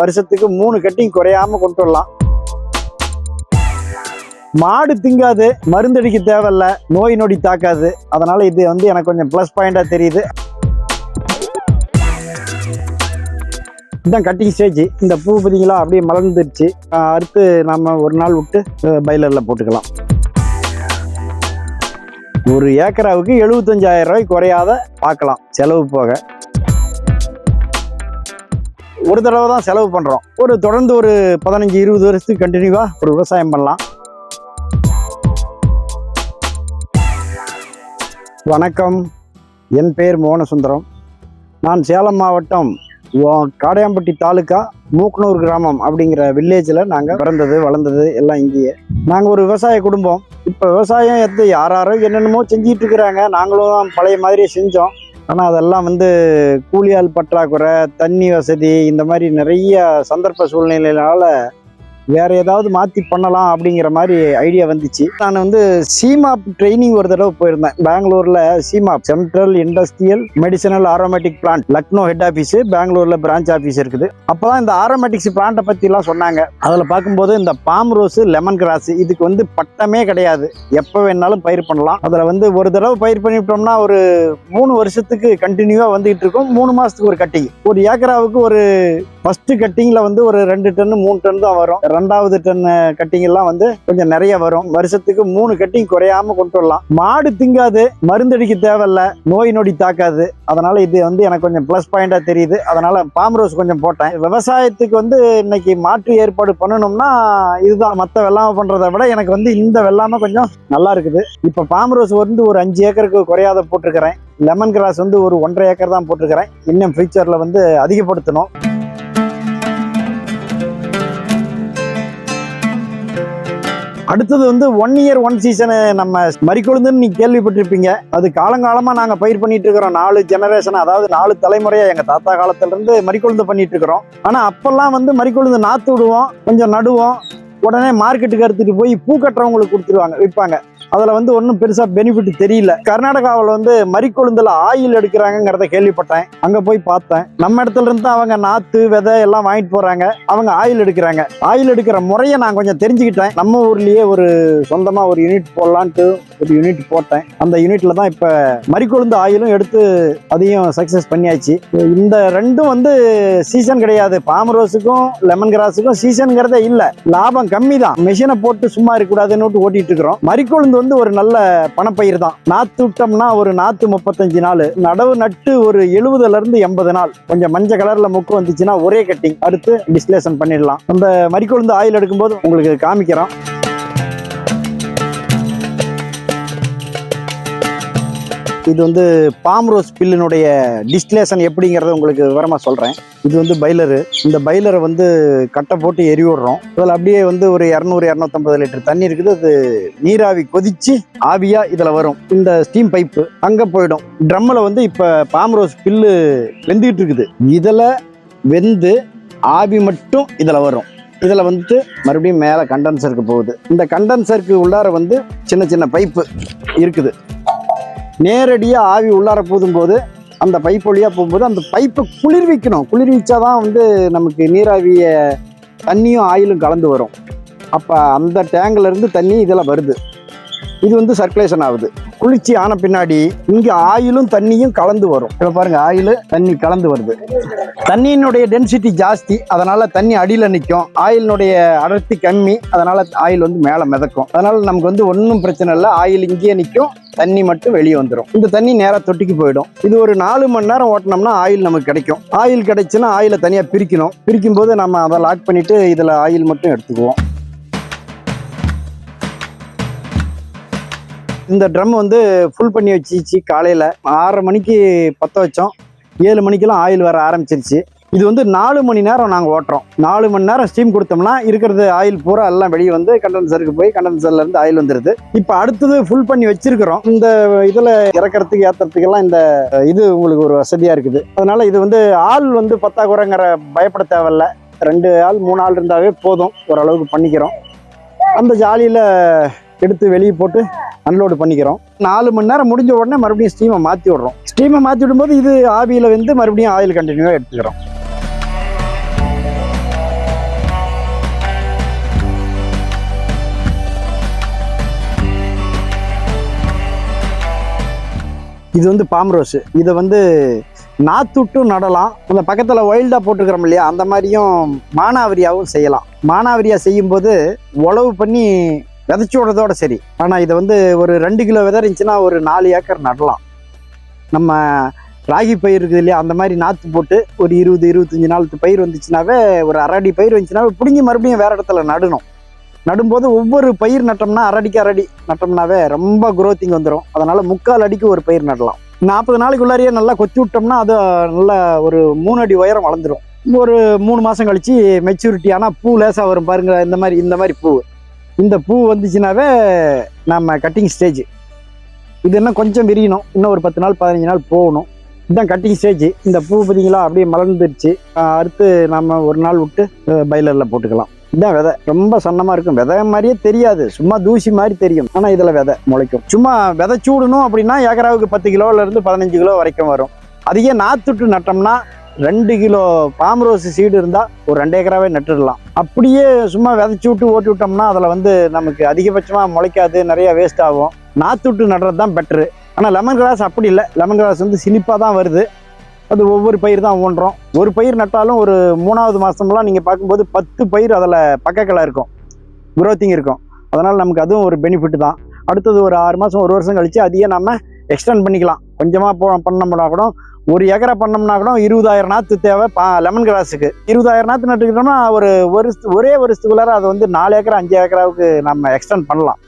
வருஷத்துக்கு மூணு கட்டிங் குறையாம கொண்டு வரலாம் மாடு திங்காது மருந்தடிக்க தேவையில்ல நோய் நொடி தாக்காது. அதனால இது வந்து எனக்கு கொஞ்சம் ப்ளஸ் பாயிண்டா தெரியுது. இதுதான் கட்டிங் ஸ்டேஜ் இந்த பூ பார்த்தீங்களா அப்படியே மலர்ந்துருச்சு. அடுத்து நம்ம ஒரு நாள் விட்டு பைலரில் போட்டுக்கலாம். ஒரு ஏக்கராவுக்கு எழுபத்தஞ்சாயிரம் ரூபாய் குறையாத பார்க்கலாம் செலவு போக. ஒரு தடவை தான் செலவு பண்ணுறோம் ஒரு தொடர்ந்து ஒரு பதினஞ்சு இருபது வருஷத்துக்கு கண்டினியூவாக ஒரு விவசாயம் பண்ணலாம். வணக்கம். என் பெயர் மோகனசுந்தரம். நான் சேலம் மாவட்டம் காடையாம்பட்டி தாலுக்கா மூக்கனூர் கிராமம் அப்படிங்கிற வில்லேஜில் நாங்கள் பிறந்தது வளர்ந்தது எல்லாம் இங்கேயே. நாங்கள் ஒரு விவசாய குடும்பம். இப்போ விவசாயம் எது யாராரோ என்னென்னமோ செஞ்சிட்டு இருக்கிறாங்க. நாங்களும் பழைய மாதிரியே செஞ்சோம். ஆனால் அதெல்லாம் வந்து கூலியால் பற்றாக்குறை தண்ணி வசதி இந்த மாதிரி நிறைய சந்தர்ப்ப சூழ்நிலையினால் வேற ஏதாவது மாற்றி பண்ணலாம் அப்படிங்கிற மாதிரி ஐடியா வந்துச்சு. நான் வந்து சீமாப் ட்ரைனிங் ஒரு தடவை போயிருந்தேன். பெங்களூர்ல CIMAP central industrial medicinal aromatic plant Lucknow head office பெங்களூர்ல பிரான்ச் ஆஃபீஸ் இருக்குது. அப்பதான் இந்த ஆரோமேட்டிக்ஸ் பிளான்ட்டை பற்றிலாம் சொன்னாங்க. அதில் பார்க்கும்போது இந்த பாம் ரோஸ் லெமன் கிராஸ் இதுக்கு வந்து பட்டமே கிடையாது. எப்போ வேணாலும் பயிர் பண்ணலாம். அதில் வந்து ஒரு தடவை பயிர் பண்ணிவிட்டோம்னா ஒரு மூணு வருஷத்துக்கு கண்டினியூவாக வந்துகிட்டு இருக்கும். மூணு மாதத்துக்கு ஒரு கட்டிங் ஒரு ஏக்கராவுக்கு ஒரு ஃபர்ஸ்ட் கட்டிங்ல வந்து ஒரு ரெண்டு டன் மூணு டன் தான் வரும். ரெண்டாவது டன் கட்டிங் எல்லாம் வந்து கொஞ்சம் நிறைய வரும். வருஷத்துக்கு மூணு கட்டிங் குறையாம கொண்டு வரலாம். மாடு திங்காது மருந்தடிக்க தேவையில்ல நோய் நொடி தாக்காது. அதனால இது வந்து எனக்கு கொஞ்சம் ப்ளஸ் பாயிண்டா தெரியுது. அதனால பாம் ரோஸ் கொஞ்சம் போட்டேன். விவசாயத்துக்கு வந்து இன்னைக்கு மாற்று ஏற்பாடு பண்ணணும்னா இதுதான். மற்ற வெள்ளாமை பண்றதை விட எனக்கு வந்து இந்த வெள்ளாமை கொஞ்சம் நல்லா இருக்குது. இப்போ பாம் ரோஸ் வந்து ஒரு அஞ்சு ஏக்கருக்கு குறையாத போட்டிருக்கிறேன். லெமன் கிராஸ் வந்து ஒரு ஒன்றரை ஏக்கர் தான் போட்டிருக்கிறேன். இன்னும் ஃபியூச்சர்ல வந்து அதிகப்படுத்தணும். அடுத்தது வந்து ஒன் இயர் ஒன் சீசனு நம்ம மறிக்கொழுந்துன்னு நீங்க கேள்விப்பட்டிருப்பீங்க. அது காலங்காலமா நாங்க பயிர் பண்ணிட்டு இருக்கிறோம். நாலு ஜெனரேஷன் அதாவது நாலு தலைமுறையா எங்க தாத்தா காலத்துல இருந்து மறிக்கொழுந்து பண்ணிட்டு இருக்கிறோம். ஆனா அப்பெல்லாம் வந்து மறிக்கொழுந்து நாத்து விடுவோம் கொஞ்சம் நடுவோம். உடனே மார்க்கெட்டுக்கு எடுத்துட்டு போய் பூ கட்டுறவங்களுக்கு கொடுத்துருவாங்க விற்பாங்க. அதில் வந்து ஒன்றும் பெருசாக பெனிஃபிட் தெரியல. கர்நாடகாவில் வந்து மறிக்கொழுந்தில் ஆயில் எடுக்கிறாங்கிறத கேள்விப்பட்டேன். அங்கே போய் பார்த்தேன். நம்ம இடத்துல இருந்து தான் அவங்க நாற்று விதை எல்லாம் வாங்கிட்டு போகிறாங்க அவங்க ஆயில் எடுக்கிறாங்க. ஆயில் எடுக்கிற முறையை நான் கொஞ்சம் தெரிஞ்சுக்கிட்டேன். நம்ம ஊர்லேயே ஒரு சொந்தமாக ஒரு யூனிட் போடலான்ட்டு ஒரு யூனிட் போட்டேன். அந்த யூனிட்டில் தான் இப்போ மறிக்கொழுந்து ஆயிலும் எடுத்து அதையும் சக்சஸ் பண்ணியாச்சு. இந்த ரெண்டும் வந்து சீசன் கிடையாது. பாமரோஸுக்கும் லெமன் கிராஸுக்கும் சீசனுங்கிறதே இல்லை. லாபம் கம்மி தான் மிஷினை போட்டு சும்மா இருக்கக்கூடாதுன்னு ஓட்டிட்டு இருக்கிறோம். மறிக்கொழுந்து வந்து ஒரு நல்ல பணப்பயிர் தான். நாத்து விட்டோம்னா ஒரு நாத்து முப்பத்தஞ்சு நாள். நடவு நட்டு ஒரு எழுபதுல இருந்து எண்பது நாள். கொஞ்சம் மஞ்சள் கலர்ல முக்கு வந்துச்சுன்னா ஒரே கட்டிங். அடுத்து டிஸ்லேஷன் பண்ணிடலாம். அந்த மறிக்கொழுந்து ஆயில் எடுக்கும்போது உங்களுக்கு காமிக்கிறோம். இது வந்து பாம் ரோஸ் பில்லினுடைய டிஸ்டிலேஷன் எப்படிங்கிறத உங்களுக்கு விவரமாக சொல்கிறேன் இது வந்து பைலரு. இந்த பைலரை வந்து கட்டை போட்டு எரி விடுறோம். இதில் அப்படியே வந்து ஒரு இரநூறு இரநூத்தம்பது லிட்டர் தண்ணி இருக்குது. அது நீராவி கொதிச்சு ஆவியாக இதில் வரும். இந்த ஸ்டீம் பைப்பு அங்கே போயிடும். ட்ரம்மில் வந்து இப்போ பாம் ரோஸ் பில்லு வெந்துகிட்டு இருக்குது. இதில் வெந்து ஆவி மட்டும் இதில் வரும். இதில் வந்துட்டு மறுபடியும் மேலே கண்டென்சருக்கு போகுது. இந்த கண்டென்சருக்கு உள்ளார வந்து சின்ன சின்ன பைப்பு இருக்குது. நேரடியாக ஆவி உள்ளார போதும் போது அந்த பைப் வழியாக போகும்போது அந்த பைப்பை குளிர்விக்கணும் குளிர்விச்சா தான் வந்து நமக்கு நீராவிய தண்ணியும் ஆயிலும் கலந்து வரும். அப்போ அந்த டேங்கிலேருந்து தண்ணி இதெல்லாம் வருது. இது வந்து சர்க்குலேஷன் ஆகுது. குளிர்ச்சி ஆன பின்னாடி இங்கே ஆயிலும் தண்ணியும் கலந்து வரும். இப்போ பாருங்க ஆயில் தண்ணி கலந்து வருது. தண்ணியினுடைய டென்சிட்டி ஜாஸ்தி அதனால தண்ணி அடியில் நிற்கும் ஆயிலினுடைய அடர்த்தி கம்மி அதனால ஆயில் வந்து மேலே மிதக்கும். அதனால நமக்கு வந்து ஒன்றும் பிரச்சனை இல்லை. ஆயில் இங்கேயே நிற்கும் தண்ணி மட்டும் வெளியே வந்துடும் இந்த தண்ணி நேராக தொட்டிக்கு போயிடும். இது ஒரு நாலு மணி நேரம் ஓட்டினோம்னா ஆயில் நமக்கு கிடைக்கும். ஆயில் கிடைச்சுன்னா ஆயிலை தனியாக பிரிக்கணும். பிரிக்கும் போது நம்ம அதை லாக் பண்ணிட்டு இதில் ஆயில் மட்டும் எடுத்துக்குவோம். இந்த ட்ரம் வந்து ஃபுல் பண்ணி வச்சிச்சு காலையில். ஆறரை மணிக்கு பற்ற வச்சோம். ஏழு மணிக்கெல்லாம் ஆயில் வர ஆரம்பிச்சிருச்சு. இது வந்து நாலு மணி நேரம் நாங்கள் ஓட்டுறோம். நாலு மணி நேரம் ஸ்டீம் கொடுத்தோம்னா இருக்கிறது ஆயில் பூரா எல்லாம் வெளியே வந்து கண்டென்சருக்கு போய் கண்டென்சர்லேருந்து ஆயில் வந்துடுது இப்போ அடுத்தது ஃபுல் பண்ணி வச்சிருக்கிறோம். இந்த இதில் இறக்கறதுக்கு ஏற்றுறதுக்கெல்லாம் இந்த இது உங்களுக்கு ஒரு வசதியாக இருக்குது. அதனால் இது வந்து ஆள் வந்து பத்தாக்குறைங்கிற பயப்பட தேவையில்ல. ரெண்டு ஆள் மூணு ஆள் இருந்தாவே போதும். ஓரளவுக்கு பண்ணிக்கிறோம். அந்த ஜாலியில் எடுத்து வெளியே போட்டு அன்லோடு பண்ணிக்கிறோம். நாலு மணி நேரம் முடிஞ்ச உடனே மறுபடியும் ஸ்டீமை மாற்றி விடுறோம். ஸ்டீமை மாற்றி விடும்போது இது ஆவியில் வந்து மறுபடியும் ஆயில் கண்டினியூவாக எடுத்துக்கிறோம். இது வந்து பாம் ரோஸு இதை வந்து நாத்துட்டும் நடலாம். அந்த பக்கத்தில் ஒயில்டாக போட்டுக்கிறோம் இல்லையா? அந்த மாதிரியும் மானாவரியாகவும் செய்யலாம். மானாவரியாக செய்யும்போது உழவு பண்ணி விதைச்சி விடுறதோட சரி. ஆனால் இதை வந்து ஒரு ரெண்டு கிலோ விதை இருந்துச்சுன்னா ஒரு நாலு ஏக்கர் நடலாம். நம்ம ராகி பயிர் இருக்குது இல்லையா அந்த மாதிரி நாற்று போட்டு ஒரு இருபது இருபத்தஞ்சி நாளுக்கு பயிர் வந்துச்சுனாவே ஒரு அரடி பயிர் வந்துச்சுனாவே பிடுங்கி மறுபடியும் வேறு இடத்துல நடணும். நடும்போது ஒவ்வொரு பயிர் நட்டோம்னா அரடிக்கு அரடி நட்டோம்னாவே ரொம்ப குரோத்திங் வந்துடும் அதனால் முக்கால் அடிக்கு ஒரு பயிர் நடலாம். நாற்பது நாளைக்குள்ளாரியே நல்லா கொத்தி விட்டோம்னா அது நல்லா ஒரு மூணு அடி உயரம் வளர்ந்துடும் ஒரு மூணு மாதம் கழித்து மெச்சூரிட்டி ஆனால் பூ லேசாக வரும் பாருங்க இந்த மாதிரி இந்த மாதிரி பூ. இந்த பூ வந்துச்சுனாவே நம்ம கட்டிங் ஸ்டேஜ் இது இன்னும் கொஞ்சம் விரியணும். இன்னும் ஒரு பத்து நாள் பதினஞ்சு நாள் போகணும். இதுதான் கட்டிங் ஸ்டேஜ் இந்த பூ பார்த்தீங்களா அப்படியே மலர்ந்துருச்சு. அடுத்து நம்ம ஒரு நாள் விட்டு பைலரில் போட்டுக்கலாம். இதான் விதை. ரொம்ப சன்னமாக இருக்கும். விதை மாதிரியே தெரியாது. சும்மா தூசி மாதிரி தெரியும். ஆனால் இதில் விதை முளைக்கும். சும்மா விதை சூடணும் அப்படின்னா ஏக்கராவுக்கு பத்து கிலோலேருந்து பதினஞ்சு கிலோ வரைக்கும் வரும். அதிக நாத்துட்டு நட்டோம்னா ரெண்டு கிலோ பாம்ரோஸ் சீடு இருந்தால் ஒரு ரெண்டு ஏக்கராவே நட்டுடலாம். அப்படியே சும்மா விதைச்சி விட்டு ஓட்டி விட்டோம்னா அதில் வந்து நமக்கு அதிகபட்சமாக முளைக்காது நிறையா வேஸ்ட் ஆகும். நாற்று விட்டு நடுறது தான் பெட்ரு ஆனால் லெமன் கிராஸ் அப்படி இல்லை. லெமன் கிராஸ் வந்து சிலிப்பாக தான் வருது. அது ஒவ்வொரு பயிர் தான் ஒவ்வொன்றும் ஒரு பயிர் நட்டாலும் ஒரு மூணாவது மாதம்லாம் நீங்கள் பார்க்கும்போது பத்து பயிர் அதில் பக்கக்கிளை இருக்கும். குரோத்திங் இருக்கும். அதனால் நமக்கு அதுவும் ஒரு பெனிஃபிட் தான். அடுத்தது ஒரு ஆறு மாதம் ஒரு வருஷம் கழித்து அதையே நம்ம எக்ஸ்டெண்ட் பண்ணிக்கலாம். கொஞ்சமாக போ பண்ணோம்னா கூட ஒரு ஏக்கரை பண்ணோம்னா கூட இருபதாயிரம் நாற்று தேவை பா லெமன் கிராஸுக்கு இருபதாயிரம் நாற்று நட்டுக்கிட்டோம்னா ஒரு வருஷத்து ஒரே வருஷத்துக்குள்ளார அது வந்து நாலு ஏக்கரா அஞ்சு ஏக்கராவுக்கு நம்ம எக்ஸ்டெண்ட் பண்ணலாம்.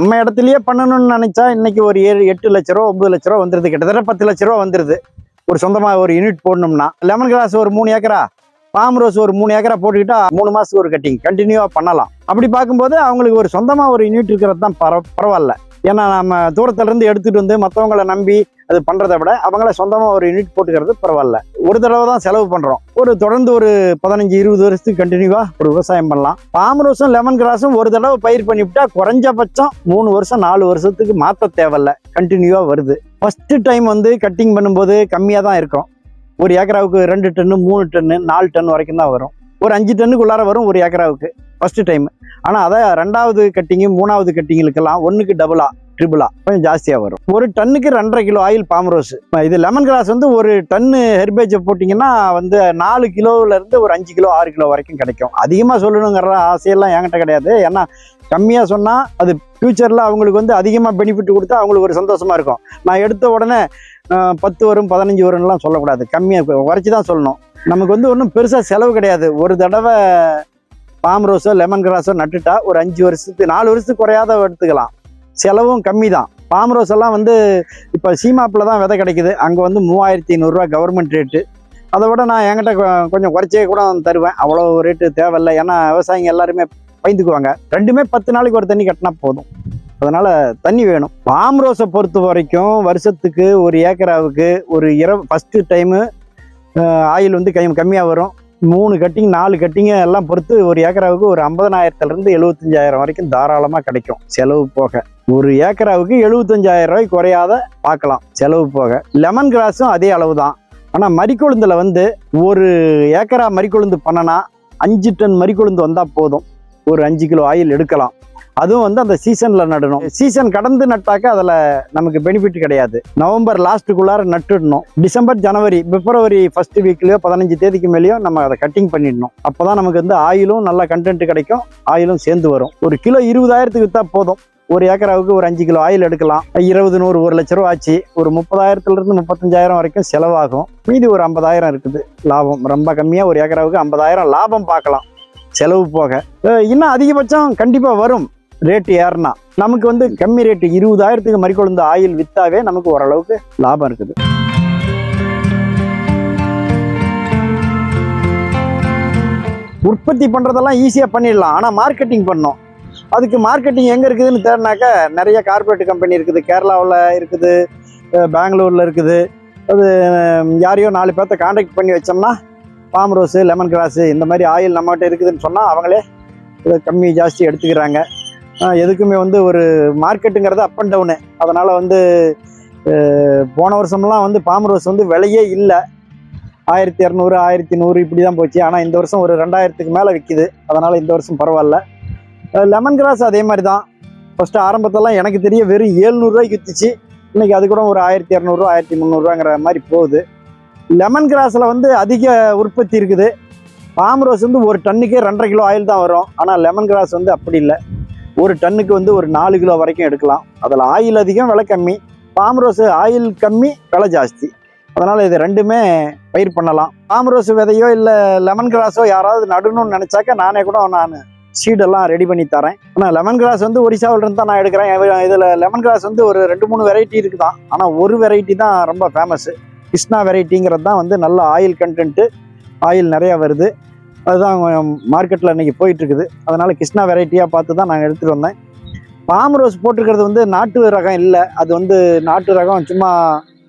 நம்ம இடத்துலயே பண்ணணும்னு நினைச்சா இன்னைக்கு ஒரு ஏழு எட்டு லட்ச ரூபா ஒன்பது லட்ச ரூபா வந்துருது. கிட்டத்தட்ட பத்து லட்ச ரூபா வந்துருது. ஒரு சொந்தமா ஒரு யூனிட் போடணும்னா. லெமன் கிராஸ் ஒரு மூணு ஏக்கரா? பாம் ரோஸ் ஒரு மூணு ஏக்கரா போட்டுக்கிட்டா மூணு மாசத்துக்கு ஒரு கட்டிங் கண்டினியூவா பண்ணலாம். அப்படி பார்க்கும்போது அவங்களுக்கு ஒரு சொந்தமா ஒரு யூனிட் இருக்கிறது தான் பரவ பரவாயில்ல. ஏன்னா நம்ம தூரத்துல இருந்து எடுத்துட்டு வந்து மற்றவங்கள நம்பி அது பண்றதை விட அவங்கள சொந்தமா ஒரு யூனிட் போட்டுக்கிறது பரவாயில்ல. ஒரு தடவை தான் செலவு பண்றோம். ஒரு தொடர்ந்து ஒரு பதினஞ்சு இருபது வருஷத்துக்கு கண்டினியூவா ஒரு விவசாயம் பண்ணலாம். பாம் ரோஸும் லெமன் கிராஸும் ஒரு தடவை பயிர் பண்ணிவிட்டா குறைஞ்சபட்சம் மூணு வருஷம் நாலு வருஷத்துக்கு மாற்ற தேவையில்ல. கண்டினியூவா வருது. ஃபர்ஸ்ட் டைம் வந்து கட்டிங் பண்ணும்போது கம்மியாக தான் இருக்கும். ஒரு ஏக்கராவுக்கு ரெண்டு டன்னு மூணு டன்னு நாலு டன் வரைக்கும் தான் வரும். ஒரு அஞ்சு டன்னுக்குள்ளார வரும் ஒரு ஏக்கராவுக்கு ஃபஸ்ட்டு டைம் ஆனால் அதை ரெண்டாவது கட்டிங்கு மூணாவது கட்டிங்களுக்கெல்லாம் ஒன்றுக்கு டபுளா ட்ரிபிளா கொஞ்சம் ஜாஸ்தியாக வரும். ஒரு டன்னுக்கு ரெண்டரை கிலோ ஆயில் பாம் ரோஸ் இது லெமன் கிராஸ் வந்து ஒரு டன்னு ஹெர்பேஜை போட்டிங்கன்னா வந்து நாலு கிலோவிலேருந்து ஒரு அஞ்சு கிலோ ஆறு கிலோ வரைக்கும் கிடைக்கும். அதிகமாக சொல்லணுங்கிற ஆசையெல்லாம் என்கிட்ட கிடையாது. ஏன்னா கம்மியாக சொன்னால் அது ஃப்யூச்சரில் அவங்களுக்கு வந்து அதிகமாக பெனிஃபிட் கொடுத்தா அவங்களுக்கு ஒரு சந்தோஷமாக இருக்கும். நான் எடுத்த உடனே பத்து வரும் பதினஞ்சு வரும்லாம் சொல்லக்கூடாது. கம்மியாக குறைச்சி தான் சொல்லணும். நமக்கு வந்து ஒன்றும் பெருசாக செலவு கிடையாது. ஒரு தடவை பாம் ரோஸோ லெமன் கிராஸோ நட்டுட்டா ஒரு அஞ்சு வருஷத்துக்கு நாலு வருஷத்துக்கு குறையாத எடுத்துக்கலாம். செலவும் கம்மி தான். பாம் ரோஸ் எல்லாம் வந்து இப்போ சீமாப்பில் தான் விதை கிடைக்குது. அங்கே வந்து மூவாயிரத்தி ஐநூறுரூவா கவர்மெண்ட் ரேட்டு அதை விட நான் என்கிட்ட கொஞ்சம் குறைச்சே கூட தருவேன். அவ்வளோ ரேட்டு தேவையில்லை. ஏன்னா விவசாயிங்க எல்லாருமே பயந்துக்குவாங்க. ரெண்டுமே பத்து நாளைக்கு ஒரு தண்ணி கட்டினா போதும். அதனால் தண்ணி வேணும். பாம் ரோஸை பொறுத்த வரைக்கும் வருஷத்துக்கு ஒரு ஏக்கராவுக்கு ஒரு இரவு ஃபஸ்ட்டு டைமு ஆயில் வந்து கை கம்மியாக வரும். மூணு கட்டிங் நாலு கட்டிங்க எல்லாம் பொறுத்து ஒரு ஏக்கராவுக்கு ஒரு ஐம்பதனாயிரத்துலேருந்து எழுபத்தஞ்சாயிரம் வரைக்கும் தாராளமாக கிடைக்கும். செலவு போக. ஒரு ஏக்கராவுக்கு எழுபத்தஞ்சாயிரம் ரூபாய் குறையாத பார்க்கலாம். செலவு போக. லெமன் கிராஸும் அதே அளவு தான் ஆனால் மறிக்கொழுந்தில் வந்து ஒரு ஏக்கரா மறிக்கொழுந்து பண்ணனா அஞ்சு டன் மறிக்கொழுந்து வந்தால் போதும். ஒரு அஞ்சு கிலோ ஆயில் எடுக்கலாம். அதுவும் வந்து அந்த சீசனில் நடணும். சீசன் கடந்து நட்டாக்க அதில் நமக்கு பெனிஃபிட் கிடையாது. நவம்பர் லாஸ்ட்டுக்குள்ளார நட்டுடணும். டிசம்பர் ஜனவரி பிப்ரவரி ஃபர்ஸ்ட் வீக்லேயோ பதினஞ்சு தேதிக்கு மேலேயோ நம்ம அதை கட்டிங் பண்ணிடணும். அப்போ தான் நமக்கு வந்து ஆயிலும் நல்ல கண்டென்ட் கிடைக்கும் ஆயிலும் சேர்ந்து வரும். ஒரு கிலோ இருபதாயிரத்துக்கு விற்றா போதும். ஒரு ஏக்கராவுக்கு ஒரு அஞ்சு கிலோ ஆயில் எடுக்கலாம். இருபது நூறு ஒரு லட்ச ரூபா ஆச்சு. ஒரு முப்பதாயிரத்துலேருந்து முப்பத்தஞ்சாயிரம் வரைக்கும் செலவாகும். மீதி ஒரு ஐம்பதாயிரம் இருக்குது லாபம். ரொம்ப கம்மியாக ஒரு ஏக்கராவுக்கு ஐம்பதாயிரம் லாபம் பார்க்கலாம். செலவு போக இன்னும் அதிகபட்சம் கண்டிப்பாக வரும். ரேட்டு ஏறினா. நமக்கு வந்து கம்மி ரேட்டு இருபதாயிரத்துக்கு மறிக்கொழுந்து ஆயில் வித்தாவே நமக்கு ஓரளவுக்கு லாபம் இருக்குது. உற்பத்தி பண்ணுறதெல்லாம் ஈஸியாக பண்ணிடலாம். ஆனால் மார்க்கெட்டிங் பண்ணோம் அதுக்கு மார்க்கெட்டிங் எங்கே இருக்குதுன்னு தேடினாக்கா நிறைய கார்ப்பரேட் கம்பெனி இருக்குது. கேரளாவில் இருக்குது. பெங்களூரில் இருக்குது. அது யாரையோ நாலு பேர்த்த காண்டாக்ட் பண்ணி வச்சோம்னா பாம் ரோஸு லெமன் கிராஸு இந்த மாதிரி ஆயில் நம்மகிட்ட இருக்குதுன்னு சொன்னால் அவங்களே இதை கம்மி ஜாஸ்தி எடுத்துக்கிறாங்க. எதுக்குமே வந்து ஒரு மார்க்கெட்டுங்கிறது அப் அண்ட் டவுனு அதனால் வந்து போன வருஷம்லாம் வந்து பாம் ரோஸ் வந்து விலையே இல்லை. ஆயிரத்தி இரநூறு ஆயிரத்தி நூறு இப்படி தான் போச்சு. ஆனால் இந்த வருஷம் ஒரு ரெண்டாயிரத்துக்கு மேலே விற்கிது அதனால் இந்த வருஷம் பரவாயில்ல. லெமன் கிராஸ் அதே மாதிரி தான் ஃபஸ்ட்டு ஆரம்பத்தெல்லாம் எனக்கு தெரிய வெறும் ஏழ்நூறுரூவாய்க்கு விற்றுச்சு இன்னைக்கு அது கூட ஒரு ஆயிரத்தி இரநூறுவா ஆயிரத்தி முந்நூறுவாங்கிற மாதிரி போகுது. லெமன் கிராஸில் வந்து அதிக உற்பத்தி இருக்குது. பாம் ரோஸ் வந்து ஒரு டன்னுக்கே ரெண்டரை கிலோ ஆயில் தான் வரும். ஆனால் லெமன் கிராஸ் வந்து அப்படி இல்லை. ஒரு டன்னுக்கு வந்து ஒரு நாலு கிலோ வரைக்கும் எடுக்கலாம். அதில் ஆயில் அதிகம் விலை கம்மி. பாம் ரோஸ் ஆயில் கம்மி விலை ஜாஸ்தி. அதனால் இது ரெண்டுமே பயிர் பண்ணலாம். பாம் ரோஸ் விதையோ இல்லை லெமன் கிராஸோ யாராவது நடணும்னு நினச்சாக்க நானே கூட நான் சீடெல்லாம் ரெடி பண்ணி தரேன். ஆனால் லெமன் கிராஸ் வந்து ஒரிசாவில் இருந்து தான் நான் எடுக்கிறேன். இதில் லெமன் கிராஸ் வந்து ஒரு ரெண்டு மூணு வெரைட்டி இருக்குதான். ஆனால் ஒரு வெரைட்டி தான் ரொம்ப ஃபேமஸ்ஸு கிருஷ்ணா வெரைட்டிங்கிறது தான் வந்து நல்ல ஆயில் கண்டென்ட்டு ஆயில் நிறையா வருது. அதுதான் மார்க்கெட்டில் இன்னைக்கு போயிட்டுருக்குது. அதனால் கிருஷ்ணா வெரைட்டியாக பார்த்து தான் நாங்கள் எடுத்துகிட்டு வந்தேன். பாம் ரோஸ் போட்டிருக்கிறது வந்து நாட்டு ரகம் இல்லை. அது வந்து நாட்டு ரகம் சும்மா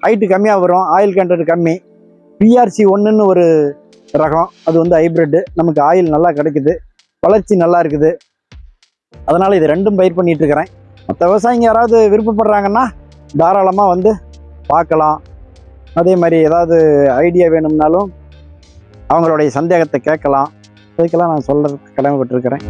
ஹைட்டு கம்மியாக வரும் ஆயில் கண்டென்ட் கம்மி. பிஆர்சி ஒன்றுன்னு ஒரு ரகம். அது வந்து ஹைப்ரிட்டு நமக்கு ஆயில் நல்லா கிடைக்குது. வளர்ச்சி நல்லா இருக்குது. அதனால் இது ரெண்டும் பயிர் பண்ணிட்டு இருக்கிறேன். மற்ற விவசாயிங்க யாராவது விருப்பப்படுறாங்கன்னா தாராளமாக வந்து பார்க்கலாம். அதே மாதிரி ஏதாவது ஐடியா வேணும்னாலும் அவங்களுடைய சந்தேகத்தை கேட்கலாம். அதுக்கெல்லாம் நான் சொல்கிறதுக்கு கடமைப்பட்டிருக்கிறேன்.